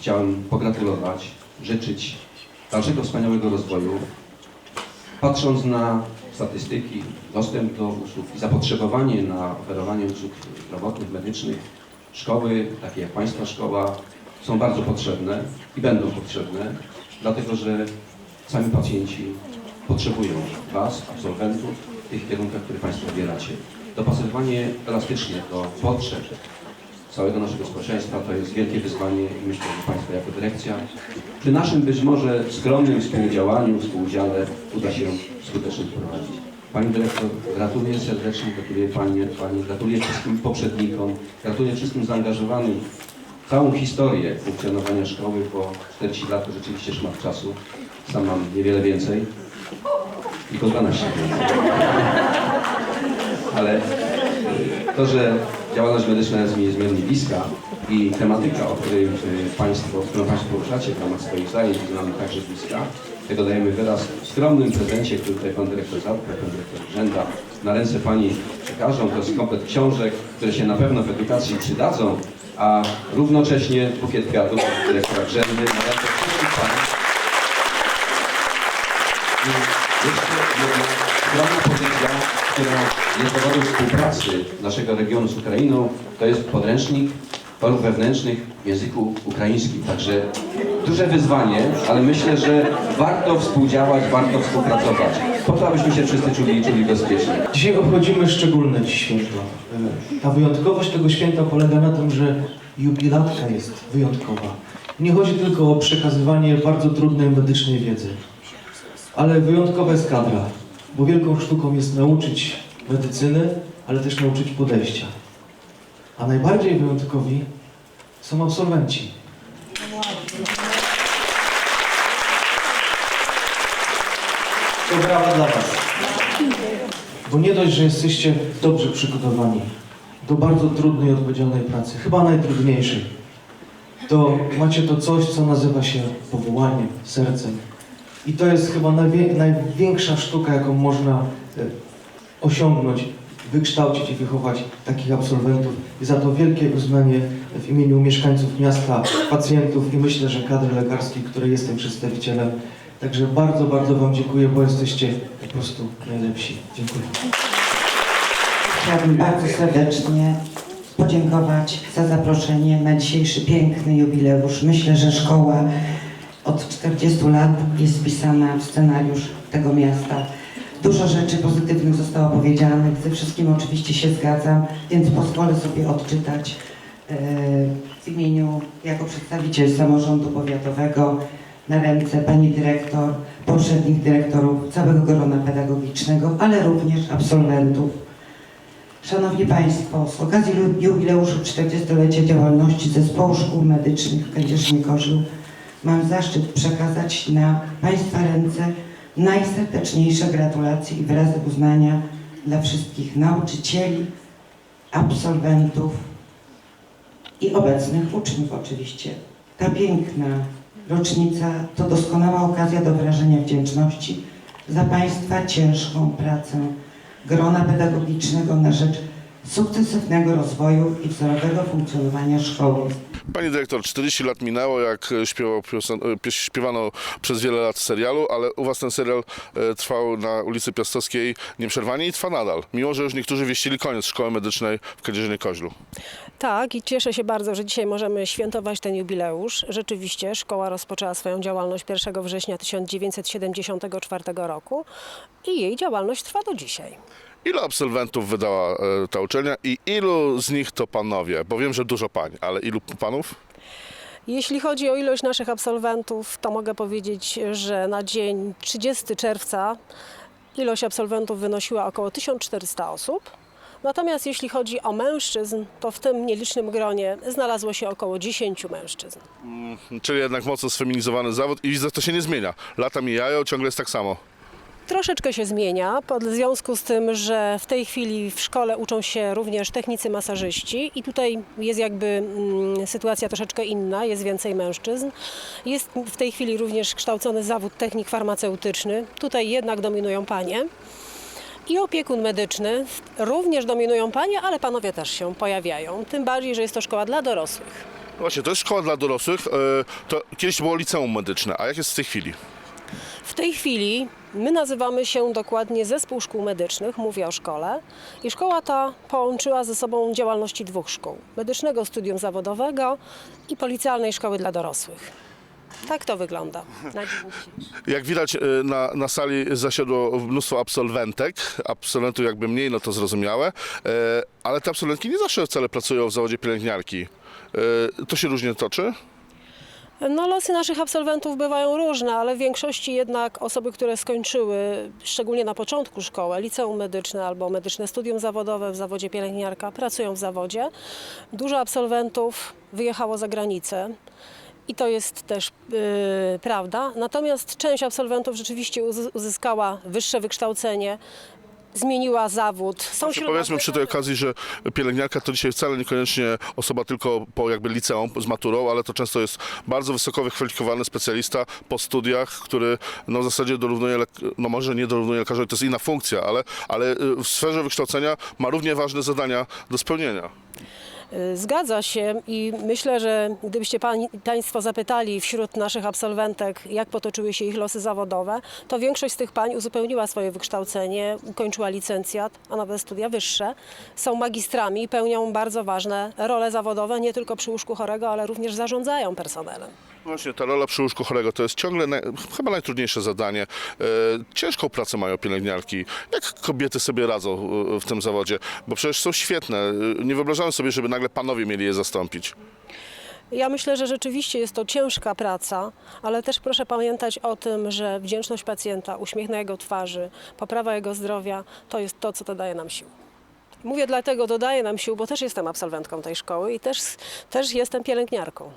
chciałem pogratulować, życzyć dalszego wspaniałego rozwoju. Patrząc na statystyki, dostęp do usług i zapotrzebowanie na oferowanie usług zdrowotnych, medycznych, szkoły, takie jak Państwa szkoła, są bardzo potrzebne i będą potrzebne, dlatego że sami pacjenci potrzebują Was, absolwentów, tych kierunkach, które Państwo wybieracie. Dopasowywanie elastyczne do potrzeb całego naszego społeczeństwa to jest wielkie wyzwanie i myślę, że Państwo jako dyrekcja przy naszym być może skromnym współdziałaniu, współudziale uda się skutecznie wprowadzić. Pani dyrektor, gratuluję serdecznie, gratuluję Pani, Pani, gratuluję wszystkim poprzednikom, gratuluję wszystkim zaangażowanym w całą historię funkcjonowania szkoły, bo 40 lat to rzeczywiście szmat czasu. Sam mam niewiele więcej, tylko 12 więcej. Ale to, że działalność medyczna jest mi niezmiernie bliska i tematyka, o której y, Państwo, którą Państwo poruszacie w ramach swoich zajęć jest nam także bliska, tego dajemy wyraz w skromnym prezencie, który tutaj Pan Dyrektor Zapka, Pan Dyrektor Rzęda na ręce Pani przekażą. To jest komplet książek, które się na pewno w edukacji przydadzą, a równocześnie bukiet kwiatów Dyrektora Rzędy na ręce wszystkich jeszcze jedna skromna pozycja, która jest dowodem współpracy naszego regionu z Ukrainą, to jest podręcznik porów wewnętrznych w języku ukraińskim. Także duże wyzwanie, ale myślę, że warto współdziałać, warto współpracować, po to, abyśmy się wszyscy czuli, czuli bezpiecznie. Dzisiaj obchodzimy szczególne dziś święto. E, Ta wyjątkowość tego święta polega na tym, że jubilatka jest wyjątkowa. Nie chodzi tylko o przekazywanie bardzo trudnej medycznej wiedzy, ale wyjątkowa jest kadra, bo wielką sztuką jest nauczyć medycyny, ale też nauczyć podejścia. A najbardziej wyjątkowi są absolwenci. To brawa dla Was. Bo nie dość, że jesteście dobrze przygotowani do bardzo trudnej odpowiedzialnej pracy, chyba najtrudniejszej, to macie to coś, co nazywa się powołaniem, sercem. I to jest chyba najwie, największa sztuka, jaką można e, osiągnąć, wykształcić i wychować takich absolwentów. I za to wielkie uznanie w imieniu mieszkańców miasta, pacjentów i myślę, że kadry lekarskiej, której jestem przedstawicielem. Także bardzo, bardzo Wam dziękuję, bo jesteście po prostu najlepsi. Dziękuję. Chciałabym bardzo serdecznie podziękować za zaproszenie na dzisiejszy piękny jubileusz. Myślę, że szkoła od 40 lat jest wpisana w scenariusz tego miasta. Dużo rzeczy pozytywnych zostało powiedzianych, ze wszystkim oczywiście się zgadzam, więc pozwolę sobie odczytać e, w imieniu, jako przedstawiciel samorządu powiatowego, na ręce pani dyrektor, poprzednich dyrektorów, całego grona pedagogicznego, ale również absolwentów. Szanowni Państwo, z okazji jubileuszu 40-lecia działalności Zespołu Szkół Medycznych w Kędzierzynie-Koźlu mam zaszczyt przekazać na Państwa ręce najserdeczniejsze gratulacje i wyrazy uznania dla wszystkich nauczycieli, absolwentów i obecnych uczniów oczywiście. Ta piękna rocznica to doskonała okazja do wyrażenia wdzięczności za Państwa ciężką pracę grona pedagogicznego na rzecz sukcesywnego rozwoju i wzorowego funkcjonowania szkoły. Pani dyrektor, 40 lat minęło, jak e, śpiewał, śpiewano przez wiele lat serialu, ale u Was ten serial e, trwał na ulicy Piastowskiej nieprzerwanie i trwa nadal, mimo że już niektórzy wieścili koniec szkoły medycznej w Kędzierzynie-Koźlu. Tak, i cieszę się bardzo, że dzisiaj możemy świętować ten jubileusz. Rzeczywiście szkoła rozpoczęła swoją działalność 1 września 1974 roku i jej działalność trwa do dzisiaj. Ilu absolwentów wydała e, ta uczelnia i ilu z nich to panowie? Bo wiem, że dużo pań, ale ilu panów? Jeśli chodzi o ilość naszych absolwentów, to mogę powiedzieć, że na dzień 30 czerwca ilość absolwentów wynosiła około 1400 osób. Natomiast jeśli chodzi o mężczyzn, to w tym nielicznym gronie znalazło się około 10 mężczyzn. Czyli jednak mocno sfeminizowany zawód i widzę, to się nie zmienia. Lata mijają, ciągle jest tak samo. Troszeczkę się zmienia, pod- w związku z tym, że w tej chwili w szkole uczą się również technicy masażyści i tutaj jest jakby mm, sytuacja troszeczkę inna, jest więcej mężczyzn. Jest w tej chwili również kształcony zawód technik farmaceutyczny, tutaj jednak dominują panie. I opiekun medyczny również dominują panie, ale panowie też się pojawiają, tym bardziej, że jest to szkoła dla dorosłych. Właśnie, to jest szkoła dla dorosłych. e, To kiedyś było liceum medyczne, a jak jest w tej chwili? W tej chwili my nazywamy się dokładnie Zespół Szkół Medycznych, mówię o szkole. I szkoła ta połączyła ze sobą działalności dwóch szkół: medycznego studium zawodowego i policjalnej szkoły dla dorosłych. Tak to wygląda. Na. Jak widać e, na, na sali zasiadło mnóstwo absolwentek, absolwentów jakby mniej, no to zrozumiałe, e, ale te absolwentki nie zawsze wcale pracują w zawodzie pielęgniarki. E, To się różnie toczy? No, losy naszych absolwentów bywają różne, ale w większości jednak osoby, które skończyły, szczególnie na początku szkołę, liceum medyczne albo medyczne studium zawodowe w zawodzie pielęgniarka, pracują w zawodzie. Dużo absolwentów wyjechało za granicę. I to jest też yy, prawda. Natomiast część absolwentów rzeczywiście uzy- uzyskała wyższe wykształcenie, zmieniła zawód. Są wśród powiedzmy przy tej okazji, że pielęgniarka to dzisiaj wcale niekoniecznie osoba tylko po jakby liceum z maturą, ale to często jest bardzo wysoko wykwalifikowany specjalista po studiach, który no w zasadzie dorównuje, lek- no może nie dorównuje lekarzowi, to jest inna funkcja, ale, ale y, w sferze wykształcenia ma równie ważne zadania do spełnienia. Y, Zgadza się i myślę, że gdybyście pani, Państwo zapytali wśród naszych absolwentek, jak potoczyły się ich losy zawodowe, to większość z tych pań uzupełniła swoje wykształcenie, ukończyła licencjat, a nawet studia wyższe. Są magistrami i pełnią bardzo ważne role zawodowe, nie tylko przy łóżku chorego, ale również zarządzają personelem. Właśnie ta rola przy łóżku chorego to jest ciągle naj, chyba najtrudniejsze zadanie. E, ciężką pracę mają pielęgniarki. Jak kobiety sobie radzą e, w tym zawodzie? Bo przecież są świetne. E, Nie wyobrażałem sobie, żeby nagle panowie mieli je zastąpić. Ja myślę, że rzeczywiście jest to ciężka praca, ale też proszę pamiętać o tym, że wdzięczność pacjenta, uśmiech na jego twarzy, poprawa jego zdrowia to jest to, co dodaje nam sił. Mówię dlatego dodaje nam sił, bo też jestem absolwentką tej szkoły i też, też jestem pielęgniarką.